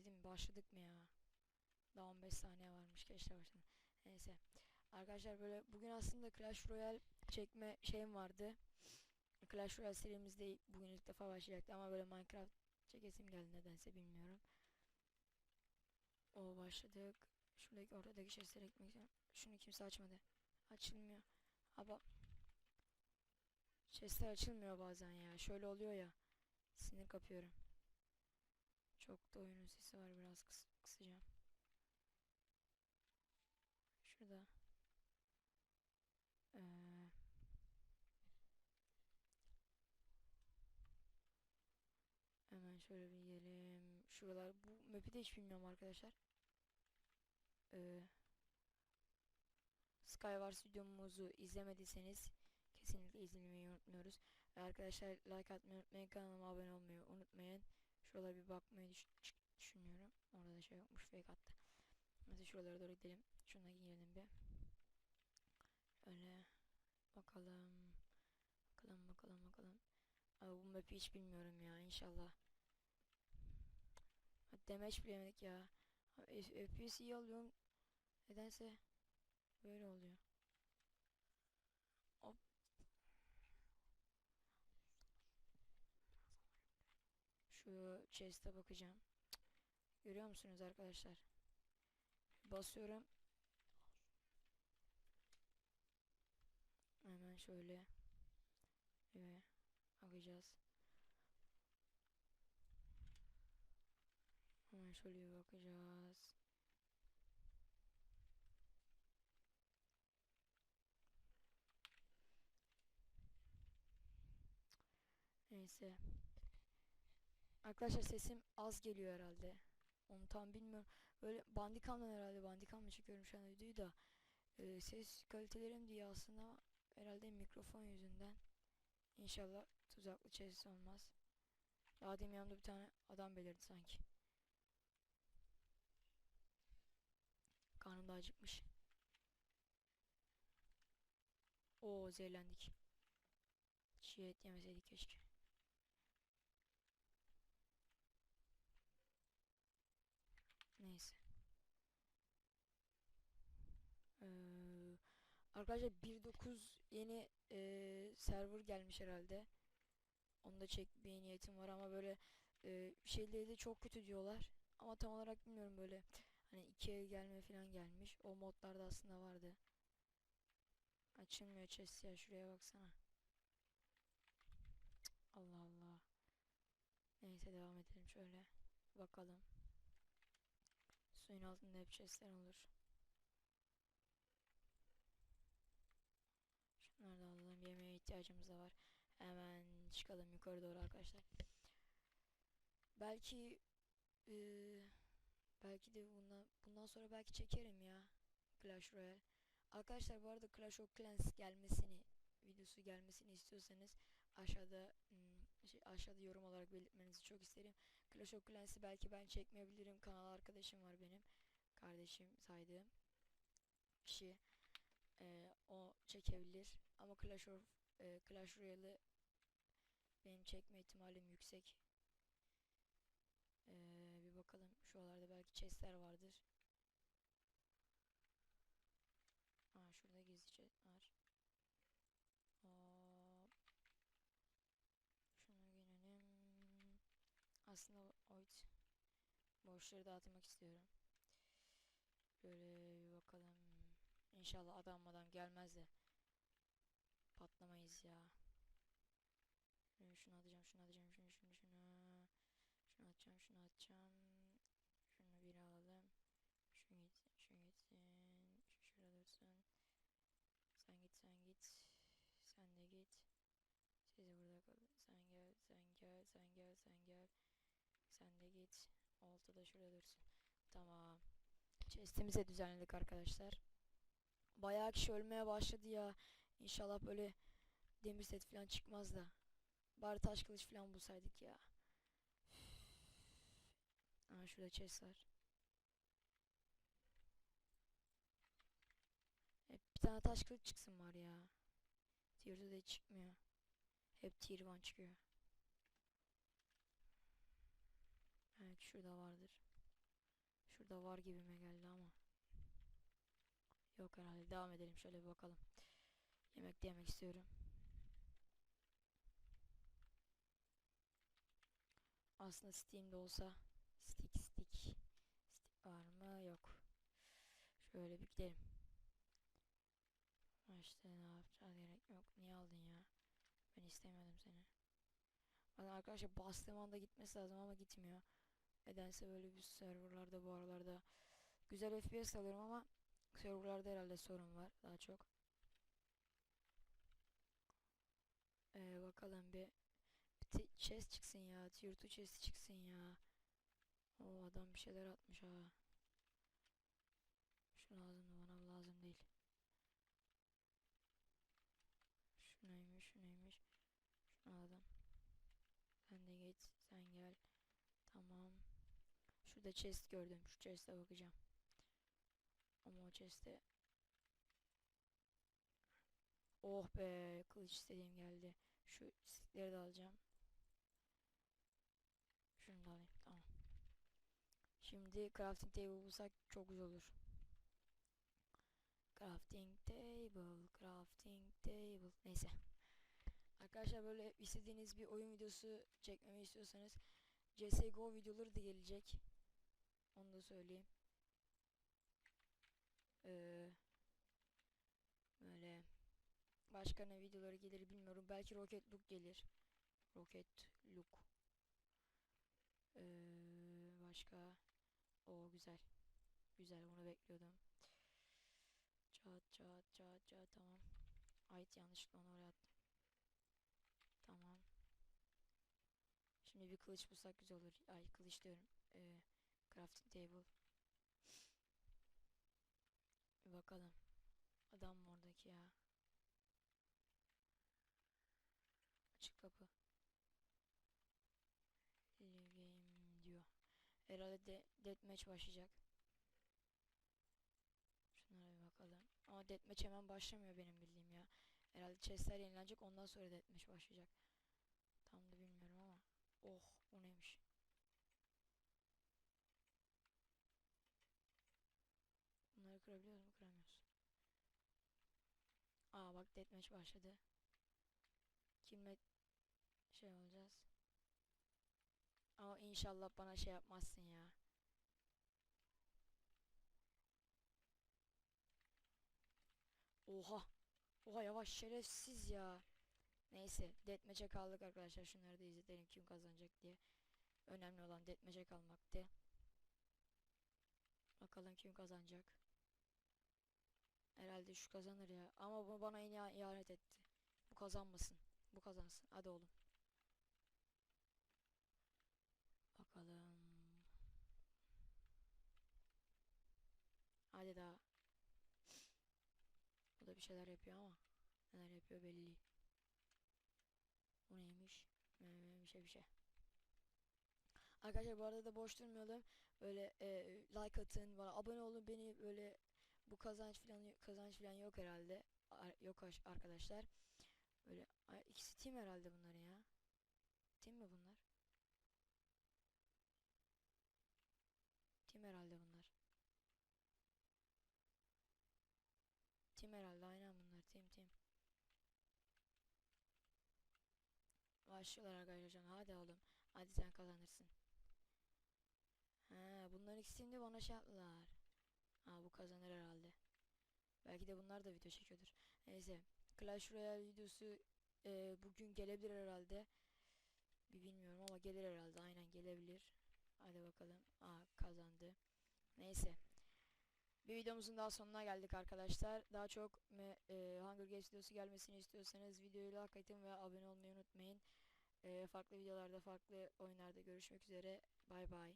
dedim başladık mı ya? Daha 15 saniye varmış keşke başladım. Neyse. Arkadaşlar böyle bugün aslında Clash Royale çekme şeyim vardı. Clash Royale serimizde bugün ilk defa başlayacaktı ama böyle Minecraft çekesim geldi nedense bilmiyorum. O başladık. Şuradaki ortadaki chest'e ekmek istiyorum. Şunu kimse açmadı. Açılmıyor. Ama chest'ler açılmıyor bazen ya. Şöyle oluyor ya. Sinir kapıyorum. Çok da oyunun sesi var biraz kıs kısacağım. Şurada. Ee, hemen şöyle bir gidelim. Şuralar bu map'i de hiç bilmiyorum arkadaşlar. Ee, Skywars videomuzu izlemediyseniz kesinlikle izlemeyi unutmuyoruz. Ve arkadaşlar like atmayı unutmayın. Kanalıma abone olmayı unutmayın. Şuralara bir bakmayı düş düş- düşünüyorum. Orada da şey yokmuş fake attı. Neyse şuralara doğru gidelim. Şuna girelim bir. Öyle bakalım. Bakalım bakalım bakalım. Abi bu map'i hiç bilmiyorum ya inşallah. Ha, Damage bilemedik ya. FPS iyi alıyorum. Nedense böyle oluyor. Şu chest'e bakacağım. Görüyor musunuz arkadaşlar? Basıyorum. Hemen şöyle. Evet. Bakacağız. Hemen şöyle bakacağız. Neyse. Arkadaşlar sesim az geliyor herhalde. Onu tam bilmiyorum. Böyle bandikamdan herhalde bandikamla çekiyorum şu an videoyu da. Ee, ses kalitelerim diye aslında herhalde mikrofon yüzünden. İnşallah tuzaklı chest olmaz. Daha demin yanımda bir tane adam belirdi sanki. Karnım da acıkmış. Oo zehirlendik. Çiğ et yemeseydik keşke. Neyse. Ee, arkadaşlar 1.9 yeni e, server gelmiş herhalde. Onu da çekmeye niyetim var ama böyle e, şeyleri de çok kötü diyorlar. Ama tam olarak bilmiyorum böyle. Hani iki el gelme falan gelmiş. O modlarda aslında vardı. Açılmıyor chest ya şuraya baksana. Allah Allah. Neyse devam edelim şöyle. Bakalım. Suyun altında hep chestler olur. Şunları da alalım. Yemeğe ihtiyacımız da var. Hemen çıkalım yukarı doğru arkadaşlar. Belki eee, belki de bundan bundan sonra belki çekerim ya Clash Royale. Arkadaşlar bu arada Clash of Clans gelmesini videosu gelmesini istiyorsanız aşağıda hmm, şey, aşağıda yorum olarak belirtmenizi çok isterim. Clash of Clans'i belki ben çekmeyebilirim. Kanal arkadaşım var benim. Kardeşim saydığım kişi. Eee, o çekebilir. Ama Clash of e, Clash Royale'ı benim çekme ihtimalim yüksek. Ee, bir bakalım şuralarda belki chestler vardır. Aa şurada gizli var. Hop. Şunu girelim. Aslında oyt boşları dağıtmak istiyorum. Böyle bir bakalım. İnşallah adam gelmez de patlamayız ya. Şunu, şunu atacağım, şunu atacağım, şunu, şunu, şunu. Şunu atacağım, şunu atacağım. Şunu bir alalım. Şu gitsin, şu gitsin. Şu şurada dursun. Sen git, sen git. Sen de git. Siz de burada kalın. Sen gel, sen gel, sen gel, sen gel. Sen de git. Olta da şurada dursun. Tamam. Chest'imizi düzenledik arkadaşlar. Bayağı kişi ölmeye başladı ya. İnşallah böyle demir set falan çıkmaz da. Bari taş kılıç falan bulsaydık ya. Aa şurada chest var. Hep bir tane taş kılıç çıksın var ya. Diğeri de çıkmıyor. Hep tier 1 çıkıyor. Evet şurada vardır. Şurada var gibime geldi ama. Yok herhalde. Devam edelim şöyle bir bakalım. Yemek yemek istiyorum. Aslında Steam'de olsa stick stick stick var mı? Yok. Şöyle bir gidelim. İşte ne yapacağız gerek yok. Niye aldın ya? Ben istemiyordum seni. Bana arkadaşlar bastığım anda gitmesi lazım ama gitmiyor. Nedense böyle bir serverlarda bu aralarda güzel FPS alıyorum ama serverlarda herhalde sorun var daha çok. Ee, bakalım bir, bir chest çıksın ya. Tier 2 chest çıksın ya. O adam bir şeyler atmış ha. Şu lazım bana lazım değil. Şu neymiş şu neymiş. Şunu aldım. Sen de git sen gel. Tamam. Şurada chest gördüm. Şu chest'e bakacağım. Ama o chest'e Oh be kılıç istediğim geldi. Şu stickleri de alacağım. Şunu da alayım. Tamam. Şimdi crafting table bulsak çok güzel olur. Crafting table, crafting table. Neyse. Arkadaşlar böyle istediğiniz bir oyun videosu çekmemi istiyorsanız CSGO videoları da gelecek. Onu da söyleyeyim. Ee, böyle başka ne videoları gelir bilmiyorum. Belki Rocket Look gelir. Rocket Look. Ee, başka o güzel. Güzel onu bekliyordum. Çat çat çat çat tamam. Ait yanlışlıkla onu oraya attım. Tamam. Şimdi bir kılıç bulsak güzel olur. Ay kılıç diyorum. Ee, crafting table. Bir bakalım. Adam mı oradaki ya? Açık kapı. Game diyor. Herhalde de deathmatch başlayacak. Şunlara bir bakalım. Ama deathmatch hemen başlamıyor benim bildiğim ya. Herhalde chestler yenilenecek ondan sonra deathmatch başlayacak. Tam da bilmiyorum ama. Oh o neymiş? Bunları kırabiliyoruz mu? Kıramıyoruz. Aa bak deathmatch başladı. Kimle şey olacağız? Ama inşallah bana şey yapmazsın ya. Oha. Oha yavaş şerefsiz ya. Neyse deathmatch'e kaldık arkadaşlar. Şunları da izleyelim kim kazanacak diye. Önemli olan deathmatch'e kalmaktı. Bakalım kim kazanacak. Herhalde şu kazanır ya. Ama bu bana yine ihanet etti. Bu kazanmasın. Bu kazansın. Hadi oğlum. Bakalım. Hadi daha. O da bir şeyler yapıyor ama. Neler yapıyor belli. O neymiş? Bir şey bir şey. Arkadaşlar bu arada da boş durmayalım. Böyle e, like atın, bana abone olun beni böyle bu kazanç falan kazanç falan yok herhalde. Ar- yok aş- arkadaşlar. Böyle ikisi team herhalde bunların ya. Team mi bunlar? Team herhalde bunlar. Team herhalde aynen bunlar. Team team. Başlıyorlar arkadaşlar. Hadi oğlum. Hadi sen kazanırsın. Ha, bunların ikisini de bana şey yaptılar. Ha bu kazanır herhalde. Belki de bunlar da video çekiyordur. Neyse. Clash Royale videosu e, bugün gelebilir herhalde. Bir bilmiyorum ama gelir herhalde. Aynen gelebilir. Hadi bakalım. Aa kazandı. Neyse. Bir videomuzun daha sonuna geldik arkadaşlar. Daha çok e, Hunger Games videosu gelmesini istiyorsanız videoyu like atın ve abone olmayı unutmayın. Farklı videolarda, farklı oyunlarda görüşmek üzere. Bay bay.